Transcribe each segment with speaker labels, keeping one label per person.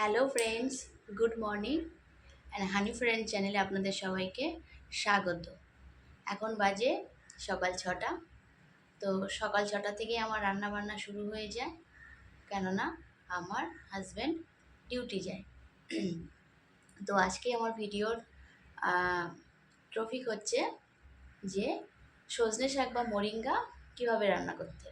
Speaker 1: Hello friends good morning and honey friend চ্যানেলে আপনাদের সবাইকে স্বাগত। এখন বাজে সকাল ছটা। তো সকাল ছটা থেকে আমার রান্না বান্না শুরু হয়ে যায়। কেননা আমার হাজব্যান্ড ডিউটি যায়। তো আজকে আমার ভিডিওর ট্রফিক হচ্ছে যে সজনে শাক বা মোরিঙ্গা কীভাবে রান্না করতে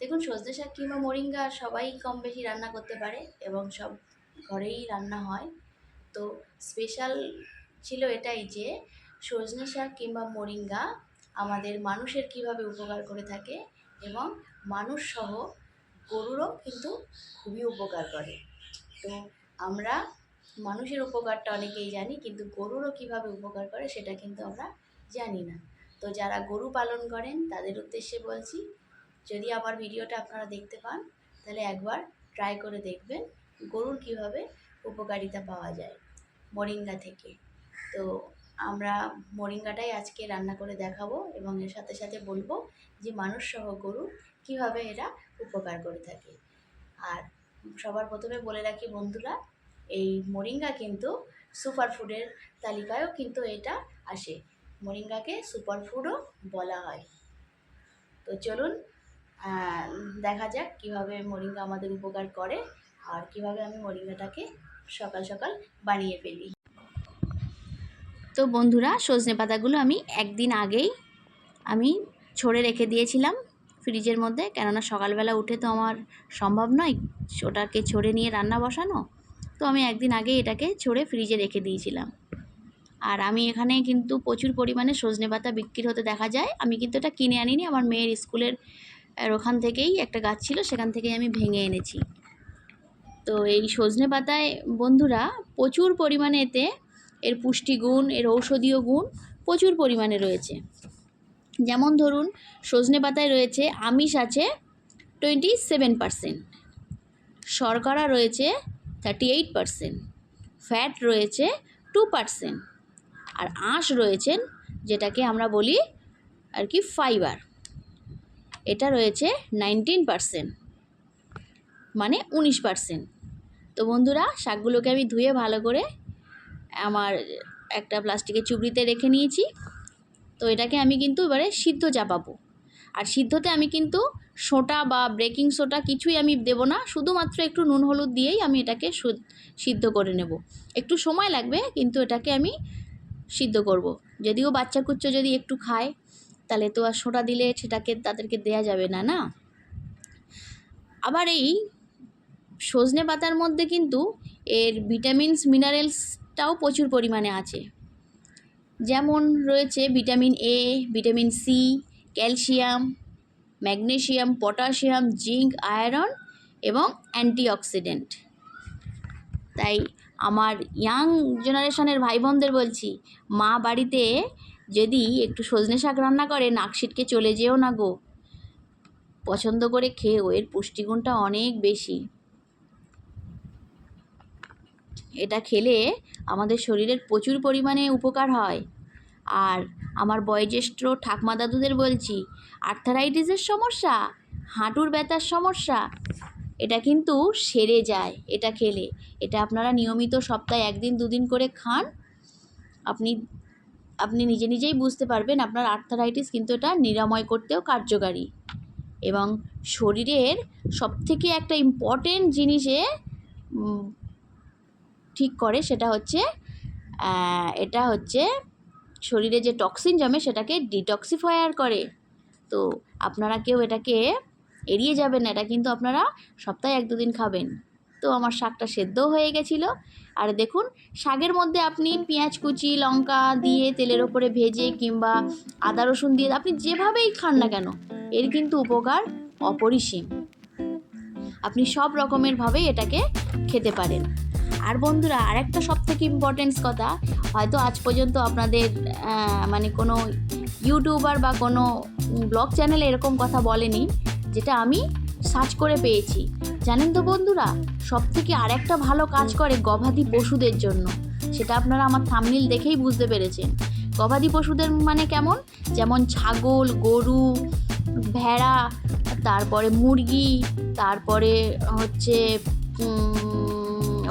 Speaker 1: দেখুন, সজনে শাক কিংবা মোরিঙ্গা সবাই কম বেশি রান্না করতে পারে এবং সব ঘরেই রান্না হয়। তো স্পেশাল ছিল এটাই যে, সজনে শাক কিংবা মোরিঙ্গা আমাদের মানুষের কীভাবে উপকার করে থাকে এবং মানুষ সহ গরুরও কিন্তু খুবই উপকার করে। তো আমরা মানুষের উপকারটা অনেকেই জানি, কিন্তু গরুরও কীভাবে উপকার করে সেটা কিন্তু আমরা জানি না। তো যারা গরু পালন করেন, তাদের উদ্দেশ্যে বলছি, যদি আমার ভিডিওটা আপনারা দেখতে পান, তাহলে একবার ট্রাই করে দেখবেন। গরুর কীভাবে উপকারিতা পাওয়া যায় মোরিঙ্গা থেকে। তো আমরা মোরিঙ্গাটাই আজকে রান্না করে দেখাবো এবং এর সাথে সাথে বলব যে মানুষ সহ গরু কীভাবে এরা উপকার করে থাকে। আর সবার প্রথমে বলে রাখি বন্ধুরা, এই মোরিঙ্গা কিন্তু সুপার ফুডের তালিকায়ও কিন্তু এটা আসে। মোরিঙ্গাকে সুপার ফুডও বলা হয়। তো চলুন দেখা যাক কীভাবে মোরিঙ্গা আমাদের উপকার করে। আর কীভাবে আমি মোরিঙ্গাটাকে সকাল সকাল বানিয়ে ফেলি। তো বন্ধুরা, সজনে পাতাগুলো আমি একদিন আগেই আমি ছড়ে রেখে দিয়েছিলাম ফ্রিজের মধ্যে, কেননা সকালবেলা উঠে তো আমার সম্ভব নয় ওটাকে ছড়ে নিয়ে রান্না বসানো। তো আমি একদিন আগে এটাকে ছড়ে ফ্রিজে রেখে দিয়েছিলাম। আর আমি এখানে কিন্তু প্রচুর পরিমাণে সজনে পাতা বিক্রি হতে দেখা যায়। আমি কিন্তু এটা কিনে আনিনি, আমার মেয়ের স্কুলের ওখান থেকেই একটা গাছ ছিল, সেখান থেকেই আমি ভেঙে এনেছি। তো এই সজনে পাতায় বন্ধুরা প্রচুর পরিমাণে এতে এর পুষ্টিগুণ এর ঔষধীয় গুণ প্রচুর পরিমাণে রয়েছে। যেমন ধরুন, সজনে পাতায় রয়েছে আমিষ আছে টোয়েন্টি সেভেন পারসেন্ট শর্করা রয়েছে থার্টি এইট পারসেন্ট ফ্যাট রয়েছে টু পারসেন্ট আর আঁশ রয়েছেন যেটাকে আমরা বলি আর কি ফাইবার এটা রয়েছে নাইনটিন পারসেন্ট মানে উনিশ পারসেন্ট তো বন্ধুরা, শাকগুলোকে আমি ধুয়ে ভালো করে আমার একটা প্লাস্টিকের চুবড়িতে রেখে নিয়েছি। তো এটাকে আমি কিন্তু এবারে সিদ্ধ চাপাবো। আর সিদ্ধতে আমি কিন্তু সোটা বা ব্রেকিং সোটা কিছুই আমি দেব না, শুধুমাত্র একটু নুন হলুদ দিয়েই আমি এটাকে সিদ্ধ করে নেব। একটু সময় লাগবে, কিন্তু এটাকে আমি সিদ্ধ করব। যদিও বাচ্চা কুচ্চ যদি একটু খায়, তাহলে তো আর সোটা দিলে সেটাকে তাদেরকে দেয়া যাবে না না? আবার এই সজনে পাতার মধ্যে কিন্তু এর ভিটামিনস, মিনারেলসটাও প্রচুর পরিমাণে আছে। যেমন রয়েছে vitamin A vitamin C calcium magnesium potassium zinc, iron এবং অ্যান্টিঅক্সিডেন্ট। তাই আমার ইয়াং জেনারেশনের ভাই বোনদের বলছি, মা বাড়িতে যদি একটু সজনে শাক রান্না করে, নাক সিটকে চলে যেও না গো। পছন্দ করে খেয়েও, এর পুষ্টিগুণটা অনেক বেশি। এটা খেলে আমাদের শরীরের প্রচুর পরিমাণে উপকার হয়। আর আমার বয়োজ্যেষ্ঠ ঠাকমা দাদুদের বলছি, আর্থারাইটিসের সমস্যা, হাঁটুর ব্যথার সমস্যা, এটা কিন্তু সেরে যায় এটা খেলে। এটা আপনারা নিয়মিত সপ্তাহে একদিন, দুদিন করে খান। আপনি আপনি নিজে নিজেই বুঝতে পারবেন আপনার আর্থারাইটিস কিন্তু এটা নিরাময় করতেও কার্যকারী। এবং শরীরের সবথেকে একটা ইম্পর্টেন্ট জিনিসে ঠিক করে সেটা হচ্ছে এটা হচ্ছে শরীরে যে টক্সিন জমে সেটাকে ডিটক্সিফায়ার করে। তো আপনারা কেউ এটাকে এড়িয়ে যাবেন না, এটা কিন্তু আপনারা সপ্তাহে এক দুদিন খাবেন। তো আমার শাকটা সেদ্ধও হয়ে গেছিল। আর দেখুন, শাকের মধ্যে আপনি পেঁয়াজ কুচি, লঙ্কা দিয়ে তেলের ওপরে ভেজে কিংবা আদা রসুন দিয়ে আপনি যেভাবেই খান না কেন, এর কিন্তু উপকার অপরিসীম। আপনি সব রকমের ভাবেই এটাকে খেতে পারেন। আর বন্ধুরা, আরেকটা সব থেকে ইম্পর্টেন্স কথা, হয়তো আজ পর্যন্ত আপনাদের মানে কোনো ইউটিউবার বা কোনো ব্লগ চ্যানেলে এরকম কথা বলেনি, যেটা আমি সার্চ করে পেয়েছি। জানেন তো বন্ধুরা সব থেকে আরেকটা ভালো কাজ করে গবাদি পশুদের জন্য, সেটা আপনারা আমার থামনিল দেখেই বুঝতে পেরেছেন। গবাদি পশুদের মানে কেমন? যেমন ছাগল, গরু, ভেড়া, তারপরে মুরগি, তারপরে হচ্ছে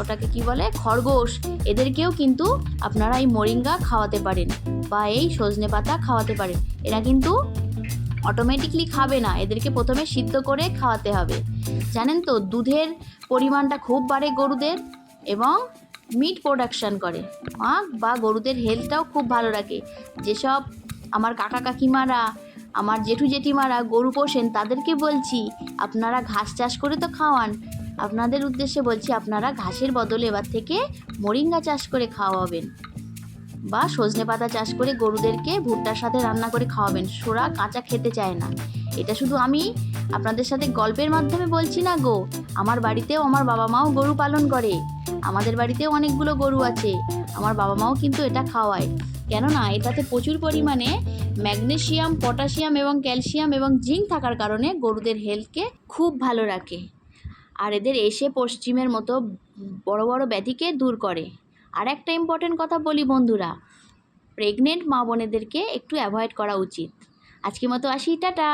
Speaker 1: ওটাকে কি বলে? খরগোশ। এদেরকেও কিন্তু আপনারা এই মোরিঙ্গা খাওয়াতে পারেন বা এই সজনে পাতা খাওয়াতে পারেন। এরা কিন্তু অটোমেটিকলি খাবে না। এদেরকে প্রথমে সিদ্ধ করে খাওয়াতে হবে। জানেন তো, দুধের পরিমাণটা খুব বাড়ে গরুদের এবং মিট প্রোডাকশান করে। বা গরুদের হেলথটাও খুব ভালো রাখে। যেসব আমার কাকা কাকিমারা, আমার জেঠু জেঠিমারা গরু পোষেন, তাদেরকে বলছি, আপনারা ঘাস চাষ করে তো খাওয়ান আপনাদের উদ্দেশ্যে বলছি, আপনারা ঘাসের বদলে এবার থেকে মোরিঙ্গা চাষ করে খাওয়াবেন বা সজনে পাতা চাষ করে গরুদেরকে ভুট্টার সাথে রান্না করে খাওয়াবেন। সোরা কাঁচা খেতে চায় না। এটা শুধু আমি আপনাদের সাথে গল্পের মাধ্যমে বলছি না গো। আমার বাড়িতেও আমার বাবা মাও গরু পালন করে। আমাদের বাড়িতেও অনেকগুলো গরু আছে। আমার বাবা মাও কিন্তু এটা খাওয়ায়। কেননা, এটাতে প্রচুর পরিমাণে ম্যাগনেসিয়াম পটাশিয়াম এবং ক্যালসিয়াম এবং জিঙ্ক থাকার কারণে গরুদের হেলথকে খুব ভালো রাখে। আর এদের এসে পশ্চিমের মতো বড় বড় ব্যাধিকে দূর করে। আর একটা ইম্পর্টেন্ট কথা বলি বন্ধুরা প্রেগনেন্ট মা বোনেদেরকে একটু অ্যাভয়েড করা উচিত। আজকের মতো আসি, টাটা।